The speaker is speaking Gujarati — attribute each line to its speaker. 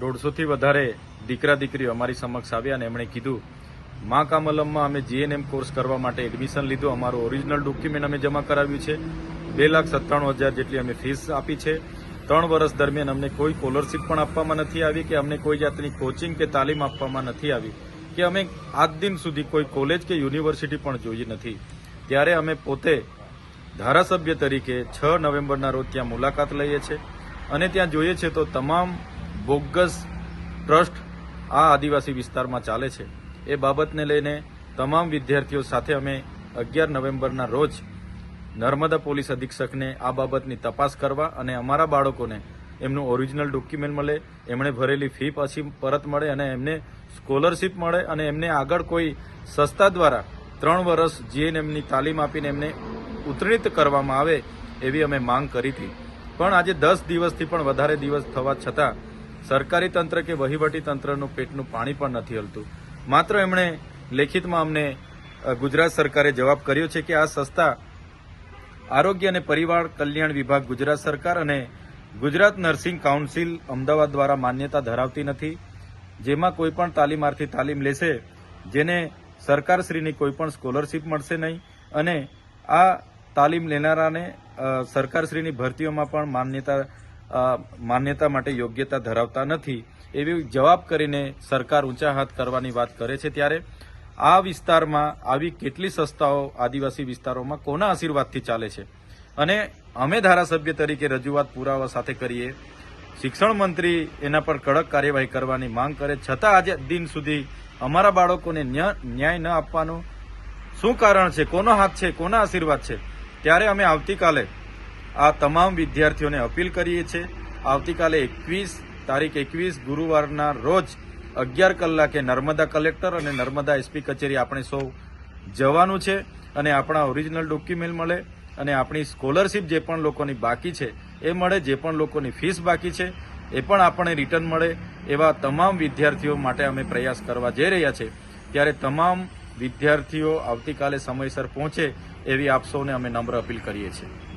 Speaker 1: દોઢસોથી વધારે દીકરા દીકરીઓ અમારી સમક્ષ આવ્યા અને એમણે કીધું, મા કામલમમાં અમે જીએનએમ કોર્સ કરવા માટે એડમિશન લીધું. અમારું ઓરિજિનલ ડોક્યુમેન્ટ અમે જમા કરાવ્યું છે. બે લાખ સત્તાણું હજાર જેટલી અમે ફીસ આપી છે. ત્રણ વર્ષ દરમિયાન અમને કોઈ સ્કોલરશીપ પણ આપવામાં નથી આવી, કે અમને કોઈ જાતની કોચિંગ કે તાલીમ આપવામાં નથી આવી, કે અમે આજ દિન સુધી કોઈ કોલેજ કે યુનિવર્સિટી પણ જોઈ નથી. ત્યારે અમે પોતે ધારાસભ્ય તરીકે છ નવેમ્બરના રોજ ત્યાં મુલાકાત લઈએ છીએ અને ત્યાં જોઈએ છે તો તમામ બોગસ ટ્રસ્ટ આ આદિવાસી વિસ્તારમાં ચાલે છે. એ બાબતને લઈને તમામ વિદ્યાર્થીઓ સાથે અમે અગિયાર નવેમ્બરના રોજ નર્મદા પોલીસ અધિક્ષકને આ બાબતની તપાસ કરવા અને અમારા બાળકોને એમનું ઓરિજિનલ ડોક્યુમેન્ટ મળે, એમણે ભરેલી ફી પછી પરત મળે અને એમને સ્કોલરશીપ મળે અને એમને આગળ કોઈ સંસ્થા દ્વારા ત્રણ વર્ષ જીએનએમની તાલીમ આપીને એમને ઉત્તીર્ણિત કરવામાં આવે એવી અમે માંગ કરી હતી. પણ આજે દસ દિવસથી પણ વધારે દિવસ થવા છતાં સરકારી તંત્ર કે વહીવટી તંત્રનું પેટનું પાણી પણ નથી હલતું. માત્ર એમણે લેખિતમાં અમને ગુજરાત સરકારે જવાબ કર્યો છે કે આ સંસ્થા આરોગ્ય અને પરિવાર કલ્યાણ વિભાગ ગુજરાત સરકાર અને ગુજરાત નર્સિંગ કાઉન્સિલ અમદાવાદ દ્વારા માન્યતા ધરાવતી નથી, જેમાં કોઈપણ તાલીમાર્થી તાલીમ લેશે, જેને સરકારશ્રીની કોઈપણ સ્કોલરશીપ મળશે નહીં અને આ તાલીમ લેનારાને સરકારશ્રીની ભરતીઓમાં પણ માન્યતા માન્યતા માટે યોગ્યતા ધરાવતા નથી એવી જવાબ કરીને સરકાર ઊંચા હાથ કરવાની વાત કરે છે ત્યારે આ વિસ્તારમાં આવી કેટલી સંસ્થાઓ આદિવાસી વિસ્તારોમાં કોના આશીર્વાદથી ચાલે છે? અને અમે ધારાસભ્ય તરીકે રજૂઆત પુરાવા સાથે કરીએ. શિક્ષણ મંત્રી એના પર કડક કાર્યવાહી કરવાની માંગ કરે. છતાં આજે દિન સુધી અમારા બાળકોને ન્યાય ન આપવાનું શું કારણ છે? કોનો હાથ છે? કોના આશીર્વાદ છે? ત્યારે અમે આવતીકાલે આ તમામ વિદ્યાર્થીઓને અપીલ કરીએ છીએ. આવતીકાલે એકવીસ તારીખ એકવીસ ગુરુવારના રોજ અગિયાર કલાકે નર્મદા કલેક્ટર અને નર્મદા એસપી કચેરી આપણે સૌ જવાનું છે અને આપણા ઓરિજિનલ ડોક્યુમેન્ટ મળે અને આપણી સ્કોલરશીપ જે પણ લોકોની બાકી છે એ મળે, જે પણ લોકોની ફીસ બાકી છે એ પણ આપણને રિટર્ન મળે એવા તમામ વિદ્યાર્થીઓ માટે અમે પ્રયાસ કરવા જઈ રહ્યા છે. ત્યારે તમામ વિદ્યાર્થીઓ આવતીકાલે સમયસર પહોંચે એવી આપ સૌને અમે નમ્ર અપીલ કરીએ છીએ.